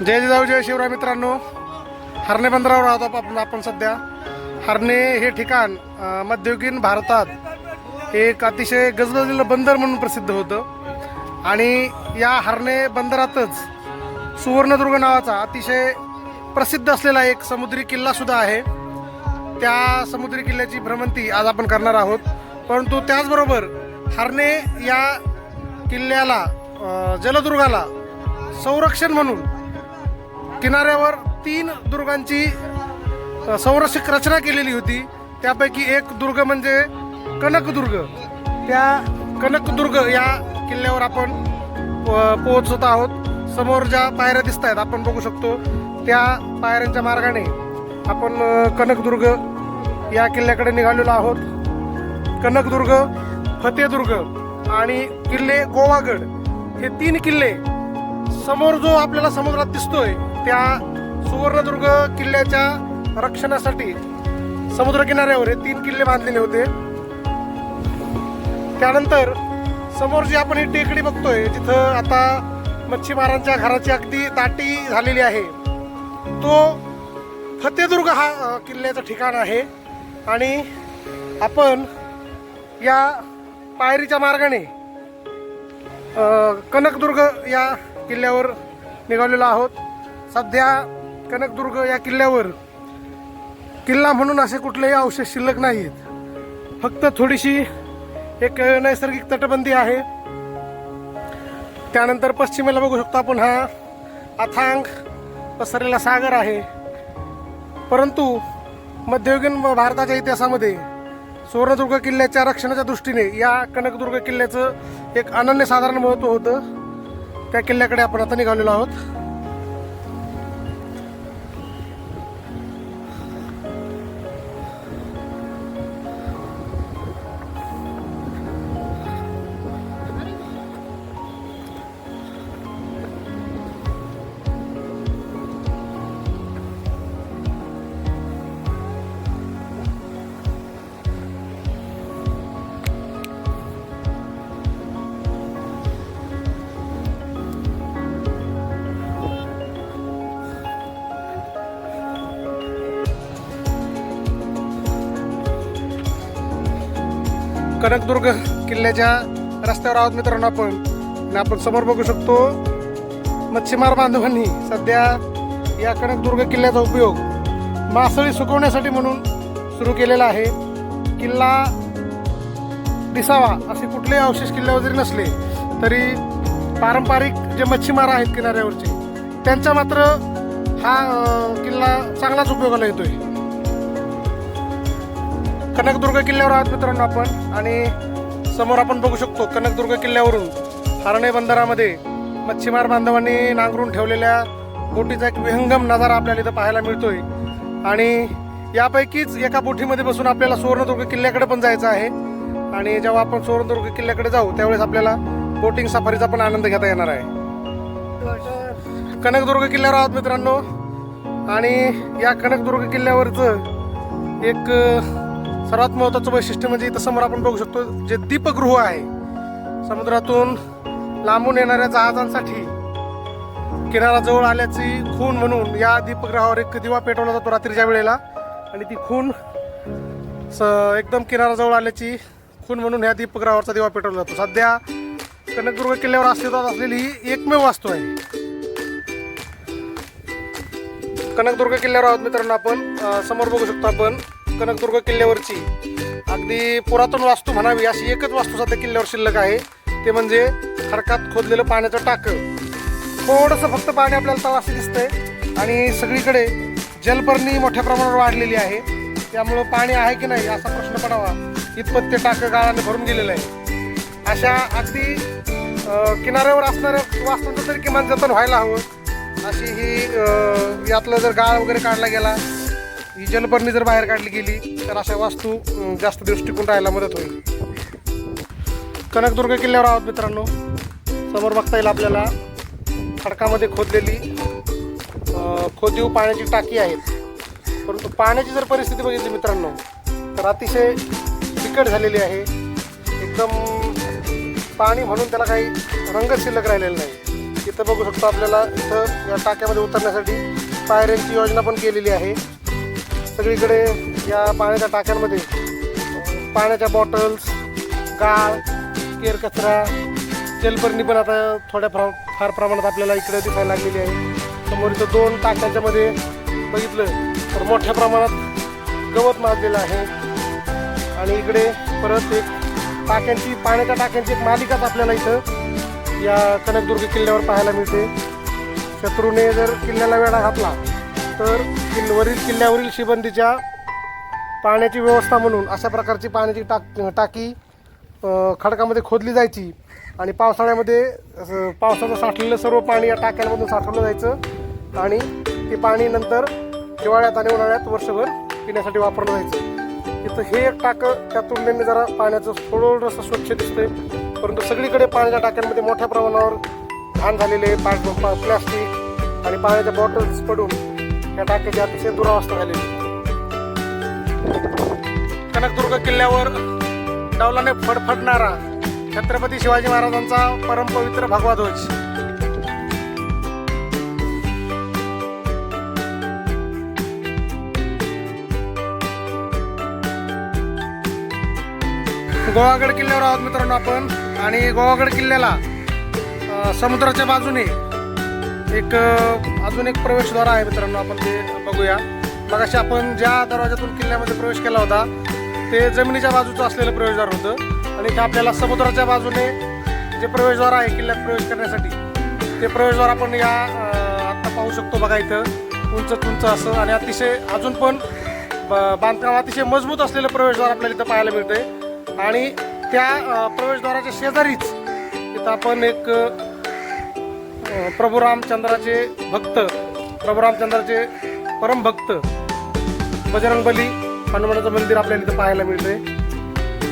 जय जिजाऊ जय शिवराय मित्रांनो. हरणे बंदरावर आहोत आपण आपण सध्या. हरणे हे ठिकाण मध्ययुगीन भारतात एक अतिशय गजबजलेलं बंदर म्हणून प्रसिद्ध होतं. आणि या हरणे बंदरातच सुवर्णदुर्ग नावाचा अतिशय प्रसिद्ध असलेला एक समुद्री किल्लासुद्धा आहे. त्या समुद्री किल्ल्याची भ्रमंती आज आपण करणार आहोत. परंतु त्याचबरोबर हरणे या किल्ल्याला जलदुर्गाला संरक्षण म्हणून किनाऱ्यावर तीन दुर्गांची संरक्षक रचना केलेली होती. त्यापैकी एक दुर्ग म्हणजे कनकदुर्ग. त्या कनकदुर्ग या किल्ल्यावर आपण प- पोहोचत आहोत. समोर ज्या पायऱ्या दिसत आहेत आपण बघू शकतो त्या पायऱ्यांच्या मार्गाने आपण कनकदुर्ग या किल्ल्याकडे निघालेलो आहोत. कनकदुर्ग फतेदुर्ग आणि किल्ले गोवागड हे तीन किल्ले समोर जो आपल्याला समुद्रात दिसतोय त्या सुवर्णदुर्ग किल्ल्याच्या रक्षणासाठी समुद्र किनाऱ्यावर हे तीन किल्ले बांधलेले होते. त्यानंतर समोर जी आपण ही टेकडी बघतोय जिथं आता मच्छीमारांच्या घराची अगदी दाटी झालेली आहे तो फतेदुर्ग हा किल्ल्याचं ठिकाण आहे. आणि आपण या पायरीच्या मार्गाने कनकदुर्ग या किल्ल्यावर निघालेलो आहोत. सध्या कनकदुर्ग या किल्ल्यावर किल्ला म्हणून असे कुठलेही अवशेष शिल्लक नाहीत फक्त थोडीशी एक नैसर्गिक तटबंदी आहे. त्यानंतर पश्चिमेला बघू शकतो आपण हा अथांग पसरलेला सागर आहे. परंतु मध्ययुगीन भारताच्या इतिहासामध्ये सुवर्णदुर्ग किल्ल्याच्या रक्षणाच्या दृष्टीने या कनकदुर्ग किल्ल्याचं एक अनन्यसाधारण महत्त्व होतं. त्या किल्ल्याकडे आपण आता निघालेलो आहोत. कनकदुर्ग किल्ल्याच्या रस्त्यावर आहोत मित्रांनो आपण. आणि आपण समोर बघू शकतो मच्छीमार बांधवांनी सध्या या कनकदुर्ग किल्ल्याचा उपयोग मासळी सुकवण्यासाठी म्हणून सुरू केलेला आहे. किल्ला दिसावा असे कुठलेही अवशेष किल्ल्यावर जरी नसले तरी पारंपरिक जे मच्छीमार आहेत किनाऱ्यावरचे त्यांचा मात्र हा किल्ला चांगलाच उपयोगाला येतोय. कनकदुर्ग किल्ल्यावर आहोत मित्रांनो आपण. आणि समोर आपण बघू शकतो कनकदुर्ग किल्ल्यावरून हरणे बंदरामध्ये मच्छीमार बांधवांनी नांगरून ठेवलेल्या बोटीचा एक विहंगम नजारा आपल्याला इथं पाहायला मिळतोय. आणि यापैकीच एका बोटीमध्ये बसून आपल्याला सुवर्णदुर्ग किल्ल्याकडे पण जायचं आहे. आणि जेव्हा आपण सुवर्णदुर्ग किल्ल्याकडे जाऊ त्यावेळेस आपल्याला बोटिंग सफारीचा पण आनंद घेता येणार आहे. कनकदुर्ग किल्ल्यावर आहोत मित्रांनो. आणि या कनकदुर्ग किल्ल्यावरचं एक सर्वात महत्त्वाचं वैशिष्ट्य म्हणजे इथं समोर आपण बघू शकतो जे दीपगृह आहे समुद्रातून लांबून येणाऱ्या जहाजांसाठी किनारा जवळ आल्याची खून म्हणून या दीपगृहावर एक दिवा पेटवला जातो रात्रीच्या वेळेला. आणि ती खून स एकदम किनारा जवळ आल्याची खून म्हणून ह्या दीपगृहावरचा दिवा पेटवला जातो. सध्या कनकदुर्ग किल्ल्यावर अस्तित्वात असलेली ही एकमेव वास्तू आहे. कनकदुर्ग किल्ल्यावर आहोत मित्रांनो आपण. समोर बघू शकतो आपण कनकदुर्ग किल्ल्यावरची. अगदी पुरातन वास्तू म्हणावी अशी एकच वास्तू सध्या किल्ल्यावर शिल्लक आहे. ते म्हणजे खडकात खोदलेलं पाण्याचं टाकं. थोडंसं फक्त पाणी आपल्याला तळाशी दिसतंय. आणि सगळीकडे जलपर्णी मोठ्या प्रमाणावर वाढलेली आहे. त्यामुळं पाणी आहे की नाही असा प्रश्न पडावा. इतपत ते टाकं गाळाने भरून गेलेलं आहे. अशा अगदी किनाऱ्यावर असणाऱ्या वास्तूंचं तरी किमान जतन व्हायला हवं. अशी ही यातलं जर गाळ वगैरे काढला गेला ही जलपर्णी जर बाहेर काढली गेली तर अशा वास्तू जास्त दिवस टिकून राहायला मदत होईल. कनकदुर्ग किल्ल्यावर आहोत मित्रांनो. समोर बघता येईल आपल्याला खडकामध्ये खोदलेली खोदीव पाण्याची टाकी आहेत. परंतु पाण्याची जर परिस्थिती बघितली मित्रांनो तर अतिशय बिकट झालेली आहे. एकदम पाणी म्हणून त्याला काही रंग शिल्लक राहिलेला नाही. इथं बघू शकतो आपल्याला इथं या टाक्यामध्ये उतरण्यासाठी पायऱ्यांची योजना पण केलेली आहे. सगळीकडे या पाण्याच्या टाक्यांमध्ये पाण्याच्या बॉटल्स गाळ केर कचरा तेलपर्णी पण आता थोड्या प्र फार प्रमाणात आपल्याला इकडे दिसायला लागलेली आहे. समोर इथं दोन टाक्यांच्यामध्ये बघितलं तर मोठ्या प्रमाणात गवत माजलेलं आहे. आणि इकडे परत एक टाक्यांची पाण्याच्या टाक्यांची एक मालिकाच आपल्याला इथं या कनकदुर्ग किल्ल्यावर पाहायला मिळते. शत्रूने जर किल्ल्याला वेढा घातला तर किल्ल वरील किल्ल्यावरील शिबंदीच्या पाण्याची व्यवस्था म्हणून अशा प्रकारची पाण्याची टाक टाकी खडकामध्ये खोदली जायची आणि पावसाळ्यामध्ये पावसाचं साठलेलं सर्व पाणी या टाक्यांमधून साठवलं जायचं आणि ते पाणी नंतर हिवाळ्यात आणि उन्हाळ्यात वर्षभर पिण्यासाठी वापरलं जायचं. इथं हे एक टाकं त्या तुलनेने जरा पाण्याचं थोडंसं स्वच्छ दिसतंय. परंतु सगळीकडे पाण्याच्या टाक्यांमध्ये मोठ्या प्रमाणावर घाण झालेले पा पा- प्लास्टिक आणि पाण्याच्या बॉटल्स पडून या टाक्याची अतिशय दुरावस्था झालेली. कनकदुर्ग किल्ल्यावर डावलाने फडफडणारा छत्रपती शिवाजी महाराजांचा परमपवित्र भगवा ध्वज. गोवागड किल्ल्यावर आहोत मित्रांनो आपण. आणि गोवागड किल्ल्याला समुद्राच्या बाजूने एक अजून एक प्रवेशद्वार आहे मित्रांनो आपण ते बघूया. मगाशी आपण ज्या दरवाजातून किल्ल्यामध्ये प्रवेश केला होता ते जमिनीच्या बाजूचं असलेलं प्रवेशद्वार होतं. आणि इथे आपल्याला समुद्राच्या बाजूने जे प्रवेशद्वार आहे किल्ल्यात प्रवेश करण्यासाठी ते प्रवेशद्वार आपण या आत्ता पाहू शकतो बघा इथं. उंच उंच असं आणि अतिशय अजून पण ब- बांधकाम अतिशय मजबूत असलेलं प्रवेशद्वार आपल्याला इथं पाहायला मिळतंय. आणि त्या प्रवेशद्वाराच्या शेजारीच इथं आपण एक प्रभू रामचंद्राचे भक्त प्रभू रामचंद्राचे परमभक्त बजरंगबली हनुमानाचं मंदिर आपल्याला इथं पाहायला मिळते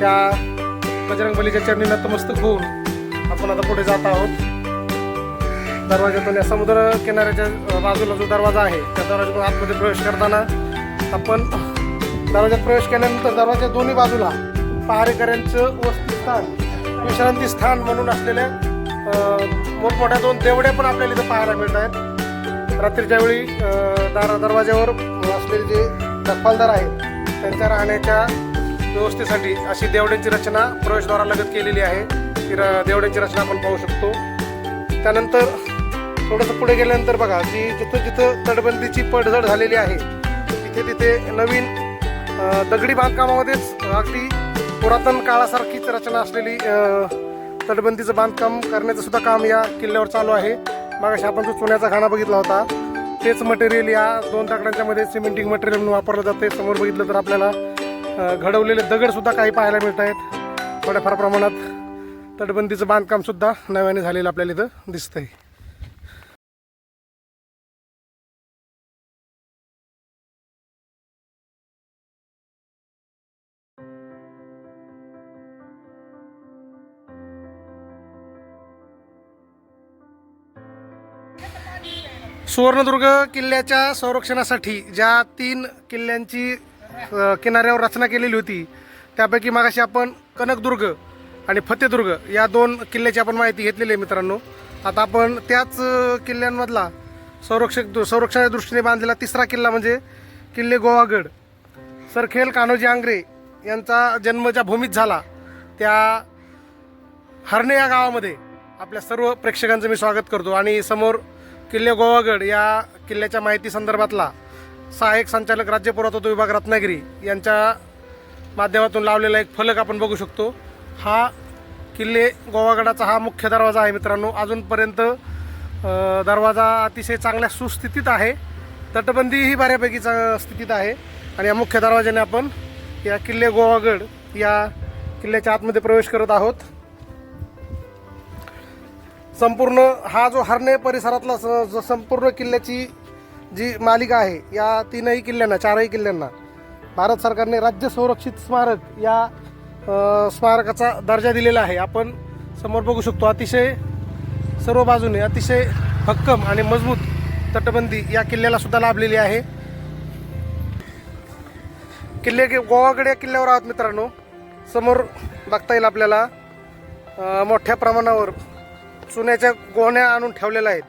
त्या बजरंगबलीच्या चरणी नतमस्तक होऊन आपण आता पुढे जात आहोत. दरवाज्यातून या समुद्र किनाऱ्याच्या बाजूला जो दरवाजा आहे त्या दरवाज्यातून आतमध्ये प्रवेश करताना आपण दरवाज्यात प्रवेश केल्यानंतर दरवाजा दोन्ही बाजूला पहारेकऱ्यांचं वसतिस्थान विश्रांती स्थान म्हणून असलेल्या मोठमोठ्या दोन देवड्या पण आपल्याला इथं पाहायला मिळत आहेत रात्रीच्या वेळी दारा दरवाज्यावर असलेले जे रखवालदार आहेत त्यांच्या राहण्याच्या व्यवस्थेसाठी अशी देवड्यांची रचना प्रवेशद्वारालगत केलेली आहे. ती र देवड्यांची रचना आपण पाहू शकतो. त्यानंतर थोडंसं पुढे गेल्यानंतर बघा जी जिथं जिथं तटबंदीची पडझड झालेली आहे तिथे तिथे नवीन दगडी बांधकामामध्येच अगदी पुरातन काळासारखीच रचना असलेली तटबंदीचं बांधकाम करण्याचं सुद्धा काम या किल्ल्यावर चालू आहे. मागाशी आपण जो चुन्याचा खाना बघितला होता तेच मटेरियल या दोन दगडांच्या मध्ये सिमेंटिंग मटेरियल म्हणून वापरलं जाते समोर बघितलं तर आपल्याला घडवलेले दगड सुद्धा काही पाहायला मिळत आहेत थोड्याफार प्रमाणात तटबंदीचं बांधकाम सुद्धा नव्याने झालेलं आपल्याला इथं दिसतंय. सुवर्णदुर्ग किल्ल्याच्या संरक्षणासाठी ज्या तीन किल्ल्यांची किनाऱ्यावर रचना केलेली होती त्यापैकी मागाशी आपण कनकदुर्ग आणि फतेदुर्ग या दोन किल्ल्याची आपण माहिती घेतलेली आहे मित्रांनो. आता आपण त्याच किल्ल्यांमधला संरक्षक संरक्षणाच्या दृष्टीने बांधलेला तिसरा किल्ला म्हणजे किल्ले गोवागड. सरखेल कान्होजी आंग्रे यांचा जन्म ज्या भूमीत झाला त्या हरणे या गावामध्ये. आपल्या सर्व प्रेक्षकांचं मी स्वागत करतो आणि समोर किल्ले गोवागड या किल्ल्याच्या माहिती संदर्भातला सहाय्यक संचालक राज्य पुरातत्व विभाग रत्नागिरी यांच्या माध्यमातून लावलेला एक फलक आपण बघू शकतो. हा किल्ले गोवागडाचा हा मुख्य दरवाजा आहे मित्रांनो. अजूनपर्यंत दरवाजा अतिशय चांगल्या सुस्थितीत आहे. तटबंदी ही बऱ्यापैकी चा- स्थितीत आहे. आणि या मुख्य दरवाजाने आपण या किल्ले गोवागड या किल्ल्याच्या आतमध्ये प्रवेश करत आहोत. संपूर्ण हा जो हरणे परिसरातला स- जो संपूर्ण किल्ल्याची जी मालिका आहे या तीनही किल्ल्यांना चारही किल्ल्यांना भारत सरकारने राज्य संरक्षित स्मारक या स्मारकाचा दर्जा दिलेला आहे. आपण समोर बघू शकतो अतिशय सर्व बाजूने अतिशय भक्कम आणि मजबूत तटबंदी या किल्ल्याला सुद्धा लाभलेली आहे. किल्ले गोवाकडे या किल्ल्यावर आहोत मित्रांनो. समोर बघता येईल आपल्याला मोठ्या प्रमाणावर चुन्याच्या गोण्या आणून ठेवलेल्या आहेत.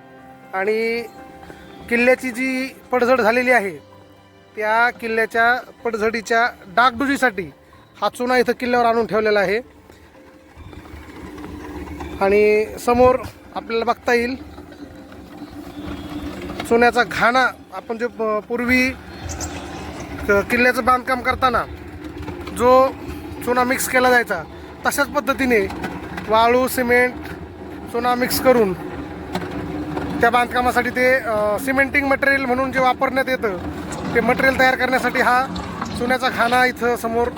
आणि किल्ल्याची जी पडझड झालेली आहे त्या किल्ल्याच्या पडझडीच्या डागडुजीसाठी हा चुना इथं किल्ल्यावर आणून ठेवलेला आहे. आणि समोर आपल्याला बघता येईल चुन्याचा घाणा आपण जे प- पूर्वी किल्ल्याचं बांधकाम करताना जो चुना मिक्स केला जायचा तशाच पद्धतीने वाळू सिमेंट चुना मिक्स करून त्या बांधकामासाठी ते सिमेंटिंग मटेरियल म्हणून जे वापरण्यात येतं ते मटेरियल तयार करण्यासाठी हा चुन्याचा खाना इथं समोर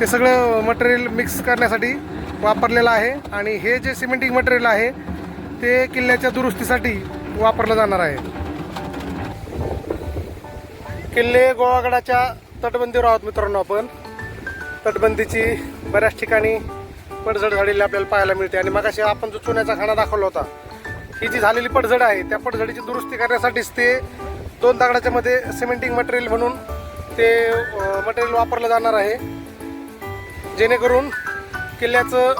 ते सगळं मटेरियल मिक्स करण्यासाठी वापरलेलं आहे. आणि हे जे सिमेंटिंग मटेरियल आहे ते किल्ल्याच्या दुरुस्तीसाठी वापरलं जाणार आहे. किल्ले गोवागडाच्या तटबंदीवर आहोत मित्रांनो आपण. तटबंदीची बऱ्याच ठिकाणी पडझड झालेली आपल्याला पाहायला मिळते. आणि मगाशी आपण जो चुन्याचा खाना दाखवला होता ही जी झालेली पडझड आहे त्या पडझडीची दुरुस्ती करण्यासाठीच ते दोन दगडाच्या मध्ये सिमेंटिंग मटेरियल म्हणून ते मटेरियल वापरलं जाणार आहे. जेणेकरून किल्ल्याचं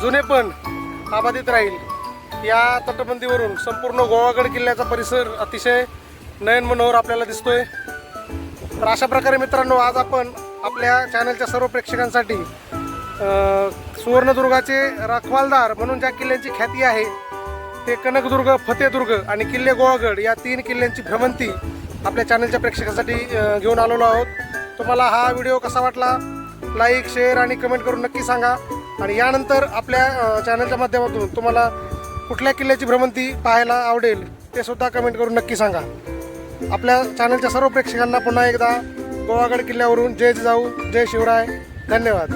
जुनेपण अबाधित राहील. या तटबंदीवरून संपूर्ण गोवागड किल्ल्याचा परिसर अतिशय नयन मनोहर आपल्याला दिसतोय. तर अशा प्रकारे मित्रांनो आज आपण आपल्या चॅनलच्या सर्व प्रेक्षकांसाठी सुवर्णदुर्गाचे रखवालदार म्हणून ज्या किल्ल्यांची ख्याती आहे ते कनकदुर्ग फतेदुर्ग आणि किल्ले गोवागड या तीन किल्ल्यांची भ्रमंती आपल्या चॅनलच्या प्रेक्षकासाठी घेऊन आलेलो आहोत. तुम्हाला हा व्हिडिओ कसा वाटला? लाईक शेअर आणि कमेंट करून नक्की सांगा. आणि यानंतर आपल्या चॅनलच्या माध्यमातून तुम्हाला कुठल्या किल्ल्याची भ्रमंती पाहायला आवडेल ते सुद्धा कमेंट करून नक्की सांगा. आपल्या चॅनलच्या सर्व प्रेक्षकांना पुन्हा एकदा गोवागड किल्ल्यावरून जय जाऊ जय शिवराय. धन्यवाद.